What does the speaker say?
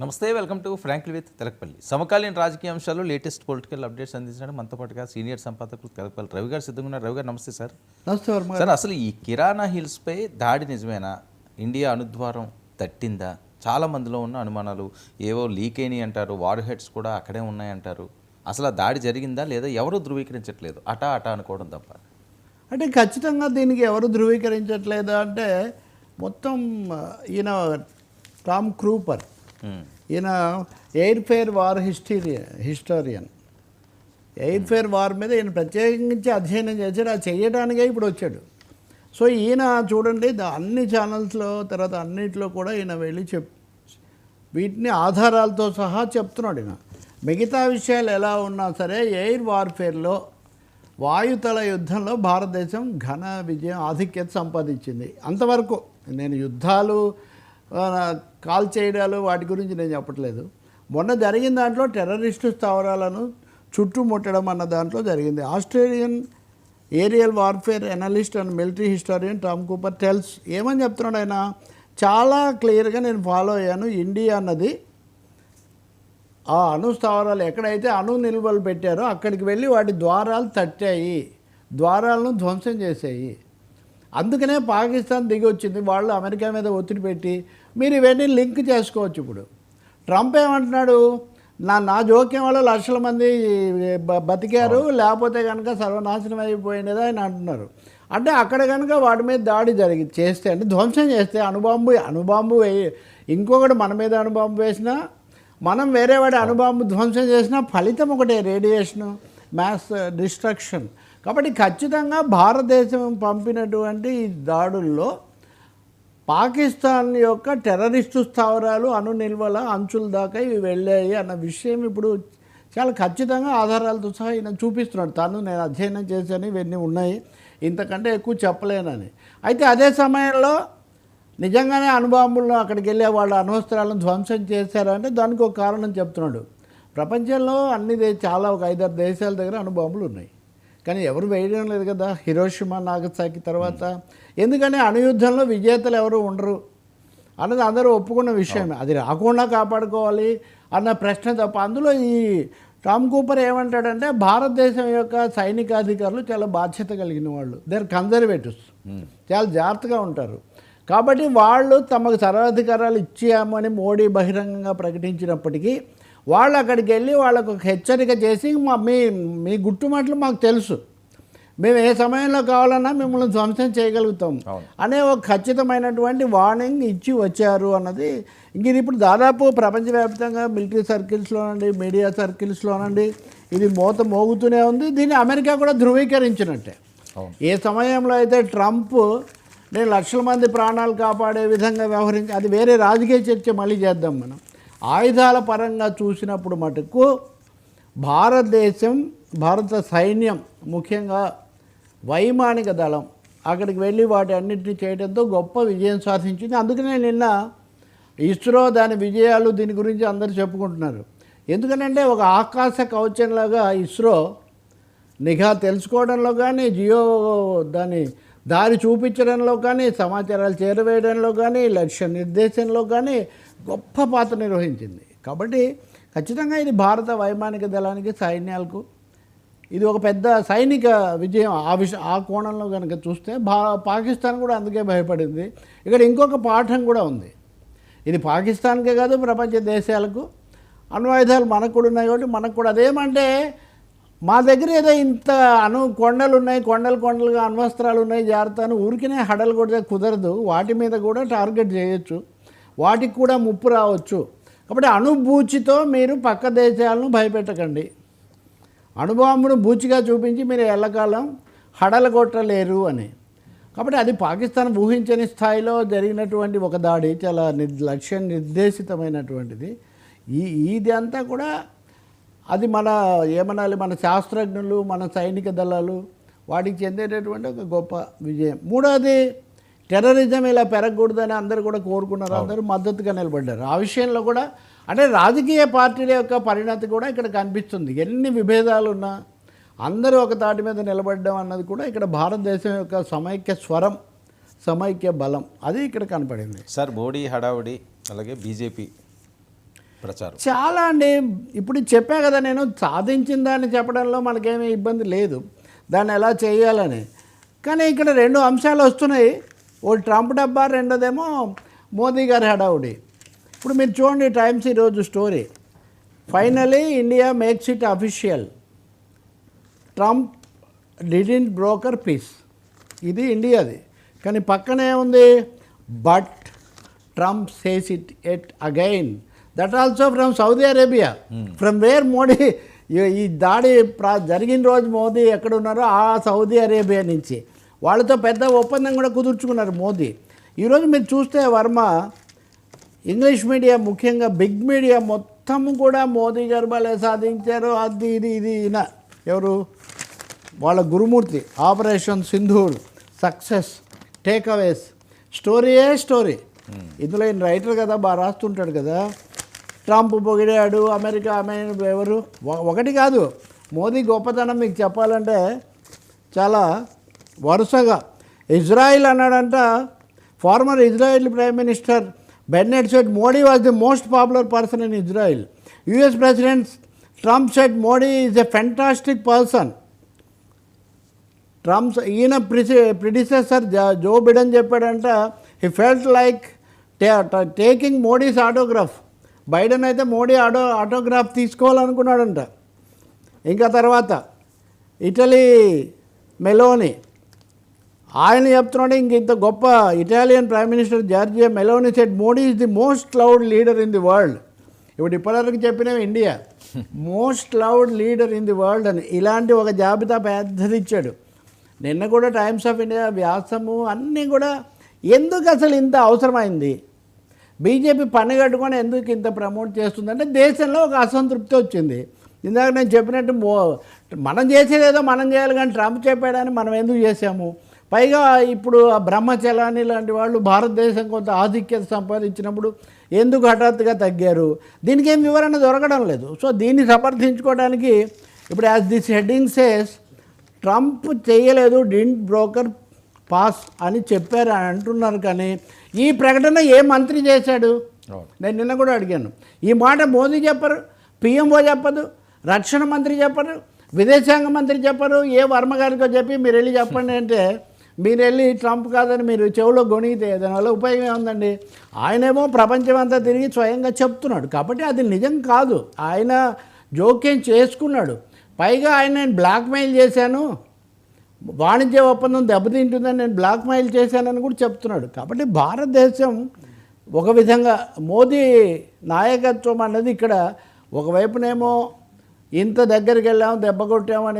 నమస్తే welcome to frankly with Telakapalli. సమకాలీన రాజకీయ అంశాలు లేటెస్ట్ పొలిటికల్ అప్డేట్స్ అందించడం మనతో పాటుగా సీనియర్ సంపాదకులు తెలకపల్లి రవి గారు సిద్ధంగా ఉన్నారు. రవి గారు నమస్తే సార్. నమస్తే వర్మ. సార్ అసలు ఈ కిరాణా హిల్స్పై దాడి నిజమేనా? ఇండియా అనుద్వారం తట్టిందా? చాలా మందిలో ఉన్న అనుమానాలు. ఏవో లీక్ అయినాయి అంటారు వార్ హెడ్స్ కూడా అక్కడే ఉన్నాయంటారు అసలు ఆ దాడి జరిగిందా లేదా? ఎవరు ధృవీకరించట్లేదు? అటా అటా అనుకోవడం తప్ప. అంటే ఖచ్చితంగా దీనికి ఎవరు ధృవీకరించట్లేదు అంటే మొత్తం ఈయన టామ్ క్రూపర్ ఈయన air warfare historian historian air warfare మీద ఈయన ప్రత్యేకించి అధ్యయనం చేశాడు. అది చేయడానికే ఇప్పుడు వచ్చాడు. సో ఈయన చూడండి అన్ని ఛానల్స్లో తర్వాత అన్నింటిలో కూడా ఈయన వెళ్ళి చెప్ వీటిని ఆధారాలతో సహా చెప్తున్నాడు ఈయన. మిగతా విషయాలు ఎలా ఉన్నా సరే ఎయిర్ వార్ఫేర్లో వాయుతల యుద్ధంలో భారతదేశం ఘన విజయం ఆధిక్యత సంపాదించింది. అంతవరకు నేను యుద్ధాలు కాల్ చేయడాలు వాటి గురించి నేను చెప్పట్లేదు. మొన్న జరిగిన దాంట్లో టెర్రరిస్టు స్థావరాలను చుట్టుముట్టడం అన్న దాంట్లో జరిగింది. Australian aerial warfare analyst and military historian Tom Cooper tells ఏమని చెప్తున్నాడు ఆయన? చాలా క్లియర్గా నేను ఫాలో అయ్యాను. ఇండియా అన్నది ఆ అణు స్థావరాలు ఎక్కడైతే అణు నిల్వలు పెట్టారో అక్కడికి వెళ్ళి వాటి ద్వారాలు తట్టాయి. ద్వారాలను ధ్వంసం చేసాయి అందుకనే పాకిస్తాన్ దిగి వచ్చింది వాళ్ళు అమెరికా మీద ఒత్తిడి పెట్టి మీరు ఇవన్నీ లింక్ చేసుకోవచ్చు ఇప్పుడు. ట్రంప్ ఏమంటున్నాడు? నా నా జోక్యం వల్ల లక్షల మంది బతికారు లేకపోతే కనుక సర్వనాశనం అయిపోయినది ఆయన అంటున్నారు. అంటే అక్కడ కనుక వాటి మీద దాడి జరిగి చేస్తే అంటే ధ్వంసం చేస్తే అణుబాంబు అణుబాంబు వేయి ఇంకొకటి మన మీద అణుబాంబు వేసినా మనం వేరే వాడి అణుబాంబు ధ్వంసం చేసినా ఫలితం ఒకటే రేడియేషను మ్యాస్ డిస్ట్రక్షన్. కాబట్టి ఖచ్చితంగా భారతదేశం పంపినటువంటి ఈ దాడుల్లో పాకిస్తాన్ యొక్క టెర్రరిస్టు స్థావరాలు అణు నిల్వల అంచుల దాకా ఇవి వెళ్ళాయి అన్న విషయం ఇప్పుడు చాలా ఖచ్చితంగా ఆధారాలతో సహా ఈయన చూపిస్తున్నాడు. తను నేను అధ్యయనం చేశాను ఇవన్నీ ఉన్నాయి. ఇంతకంటే ఎక్కువ చెప్పలేనని. అయితే అదే సమయంలో నిజంగానే అణుబాంబులను అక్కడికి వెళ్ళే వాళ్ళ అణువస్త్రాలను ధ్వంసం చేశారంటే దానికి ఒక కారణం చెప్తున్నాడు. ప్రపంచంలో అన్ని చాలా ఒక ఐదారు దేశాల దగ్గర అణుబాంబులు ఉన్నాయి. కానీ ఎవరు వేయడం లేదు కదా. హిరోషిమా నాగసాకి తర్వాత ఎందుకని అణుయుద్ధంలో విజేతలు ఎవరు ఉండరు అన్నది అందరూ ఒప్పుకున్న విషయమే. అది రాకుండా కాపాడుకోవాలి అన్న ప్రశ్న తప్ప అందులో ఈ టామ్ కూపర్ ఏమంటాడంటే భారతదేశం యొక్క సైనికాధికారులు చాలా బాధ్యత కలిగిన వాళ్ళు. దేర్ కన్జర్వేటివ్స్ చాలా జాగ్రత్తగా ఉంటారు. కాబట్టి వాళ్ళు తమకు సర్వాధికారాలు ఇచ్చామని మోడీ బహిరంగంగా ప్రకటించినప్పటికీ వాళ్ళు అక్కడికి వెళ్ళి వాళ్ళకు ఒక హెచ్చరిక చేసి మా మీ మీ గుట్టుమాటలు మాకు తెలుసు మేము ఏ సమయంలో కావాలన్నా మిమ్మల్ని ధ్వంసం చేయగలుగుతాం. అనే ఒక ఖచ్చితమైనటువంటి వార్నింగ్ ఇచ్చి వచ్చారు అన్నది ఇంక ఇప్పుడు దాదాపు ప్రపంచవ్యాప్తంగా మిలిటరీ సర్కిల్స్లోనండి మీడియా సర్కిల్స్లోనండి ఇది మోత మోగుతూనే ఉంది దీన్ని అమెరికా కూడా ధృవీకరించినట్టే. ఏ సమయంలో అయితే ట్రంప్ నేను లక్షల మంది ప్రాణాలు కాపాడే విధంగా వ్యవహరించి అది వేరే రాజకీయ చర్చ మళ్ళీ చేద్దాం మనం ఆయుధాల పరంగా చూసినప్పుడు మటుకు భారతదేశం భారత సైన్యం ముఖ్యంగా వైమానిక దళం అక్కడికి వెళ్ళి వాటి అన్నింటినీ చేయడంతో గొప్ప విజయం సాధించింది. అందుకనే నిన్న ఇస్రో దాని విజయాలు దీని గురించి అందరూ చెప్పుకుంటున్నారు. ఎందుకంటే ఒక ఆకాశ కవచంలాగా ఇస్రో నిఘా తెలుసుకోవడంలో కానీ జియో దాని దారి చూపించడంలో కానీ సమాచారాలు చేరవేయడంలో కానీ లక్ష్య నిర్దేశంలో కానీ గొప్ప పాత్ర నిర్వహించింది. కాబట్టి ఖచ్చితంగా ఇది భారత వైమానిక దళానికి సైన్యాలకు ఇది ఒక పెద్ద సైనిక విజయం. ఆ విష ఆ కోణంలో కనుక చూస్తే భా పాకిస్తాన్ కూడా అందుకే భయపడింది. ఇక్కడ ఇంకొక పాఠం కూడా ఉంది. ఇది పాకిస్తాన్కే కాదు ప్రపంచ దేశాలకు. అణ్వాయుధాలు మనకు కూడా ఉన్నాయి కాబట్టి మనకు కూడా అదేమంటే మా దగ్గర ఏదో ఇంత అను కొండలు ఉన్నాయి కొండలు కొండలుగా అణ్వస్త్రాలు ఉన్నాయి జాగ్రత్త అని ఊరికినే హడలు కొడితే కుదరదు. వాటి మీద కూడా టార్గెట్ చేయొచ్చు. వాటికి కూడా ముప్పు రావచ్చు. కాబట్టి అణుభూచితో మీరు పక్క దేశాలను భయపెట్టకండి. అణుబాంబును బూచిగా చూపించి మీరు ఎల్లకాలం హడలగొట్టలేరు అని. కాబట్టి అది పాకిస్తాన్ ఊహించని స్థాయిలో జరిగినటువంటి ఒక దాడి చాలా నిర్ లక్ష్య నిర్దేశితమైనటువంటిది. ఈ ఇది అంతా కూడా అది మన ఏమనాలి మన శాస్త్రజ్ఞులు మన సైనిక దళాలు వాటికి చెందేటటువంటి ఒక గొప్ప విజయం. మూడవది టెర్రరిజం ఇలా పెరగకూడదని అందరూ కూడా కోరుకున్నారు. అందరూ మద్దతుగా నిలబడ్డారు. ఆ విషయంలో కూడా అంటే రాజకీయ పార్టీల యొక్క పరిణతి కూడా ఇక్కడ కనిపిస్తుంది. ఎన్ని విభేదాలు ఉన్నా అందరూ ఒక తాటి మీద నిలబడడం అన్నది కూడా ఇక్కడ భారతదేశం యొక్క సమైక్య స్వరం సమైక్య బలం. అది ఇక్కడ కనపడింది. సార్ మోడీ హడావుడి అలాగే బీజేపీ ప్రచారం. చాలా అండి. ఇప్పుడు చెప్పా కదా నేను సాధించిన దాన్ని చెప్పడంలో మనకేమీ ఇబ్బంది లేదు. దాన్ని ఎలా చేయాలని. కానీ ఇక్కడ రెండు అంశాలు వస్తున్నాయి. ఓ ట్రంప్ డబ్బా రెండోదేమో మోదీ గారి హడావుడి. ఇప్పుడు మీరు చూడండి టైమ్స్ ఈరోజు story. Finally India makes it official. Trump didn't broker peace. ఇది ఇండియాది. కానీ పక్కనే ఉంది but Trump says it yet again. That also from Saudi Arabia from where Modi ఈ- దాడి ప్రా జరిగిన రోజు మోదీ ఎక్కడ ఉన్నారో ఆ సౌదీ అరేబియా నుంచి. వాళ్ళతో పెద్ద ఒప్పందం కూడా కుదుర్చుకున్నారు మోదీ. ఈరోజు మీరు చూస్తే వర్మ ఇంగ్లీష్ మీడియా ముఖ్యంగా బిగ్ మీడియా మొత్తం కూడా మోదీ గారు భలే సాధించారు. అది ఇది ఇది ఈయన ఎవరు? వాళ్ళ Gurumurthy operation Sindoor success takeaways. స్టోరీయే story? ఇందులో ఈయన రైటర్ కదా బాగా రాస్తుంటాడు కదా. ట్రంప్ పొగిడాడు అమెరికా ఆమె ఎవరు? ఒకటి కాదు. మోదీ గొప్పతనం మీకు చెప్పాలంటే చాలా వరుసగా. ఇజ్రాయిల్ అన్నాడంట former Israel prime minister Bennett said Modi was the most popular person in Israel. US president Trump said Modi is a fantastic person. Trump ఈయన ప్రిసి ప్రిడిసెసర్ జో బిడన్ చెప్పాడంట he felt like taking Modi's autograph. Biden అయితే Modi auto autograph తీసుకోవాలనుకున్నాడంట. ఇంకా తర్వాత Italy Meloni. ఆయన చెప్తున్నాడు ఇంక ఇంత గొప్ప Italian prime minister Giorgia Meloni said Modi is the most loud leader in the world ఇప్పుడు ఇప్పటివరకు చెప్పినవి India most loud leader in the world అని. ఇలాంటి ఒక జాబితా పెద్దది ఇచ్చాడు. నిన్న కూడా టైమ్స్ ఆఫ్ ఇండియా వ్యాసము అన్నీ కూడా ఎందుకు అసలు ఇంత అవసరమైంది? బీజేపీ పని కట్టుకొని ఎందుకు ఇంత ప్రమోట్ చేస్తుందంటే దేశంలో ఒక అసంతృప్తి వచ్చింది. ఇందాక నేను చెప్పినట్టు మనం చేసేదేదో మనం చేయాలి కానీ ట్రంప్ చెప్పాడని మనం ఎందుకు చేసాము పైగా ఇప్పుడు ఆ బ్రహ్మచలాని లాంటి వాళ్ళు భారతదేశం కొంత ఆధిక్యత సంపాదించినప్పుడు ఎందుకు హఠాత్తుగా తగ్గారు? దీనికి ఏం వివరణ దొరకడం లేదు. సో దీన్ని సమర్థించుకోవడానికి ఇప్పుడు as this heading says Trump చేయలేదు డింట్ బ్రోకర్ పాస్ అని చెప్పారు అని అంటున్నారు కానీ ఈ ప్రకటన ఏ మంత్రి చేశాడు. నేను నిన్న కూడా అడిగాను. ఈ మాట మోదీ చెప్పరు పిఎంఓ చెప్పదు రక్షణ మంత్రి చెప్పరు విదేశాంగ మంత్రి చెప్పరు. ఏ వర్మ గారికో చెప్పి మీరు వెళ్ళి చెప్పండి అంటే మీరు వెళ్ళి ట్రంప్ కాదని మీరు చెవిలో గొణిగితే దానివల్ల ఉపయోగం ఏముందండి? ఆయనేమో ప్రపంచం అంతా తిరిగి స్వయంగా చెప్తున్నాడు. కాబట్టి అది నిజం కాదు. ఆయన జోక్యం చేసుకున్నాడు. పైగా ఆయన నేను బ్లాక్మెయిల్ చేశాను. వాణిజ్య ఒప్పందం దెబ్బతింటుందని నేను బ్లాక్ మెయిల్ చేశానని కూడా చెప్తున్నాడు. కాబట్టి భారతదేశం ఒక విధంగా మోదీ నాయకత్వం అన్నది ఇక్కడ ఒకవైపునేమో ఇంత దగ్గరికి వెళ్ళాము దెబ్బ కొట్టాము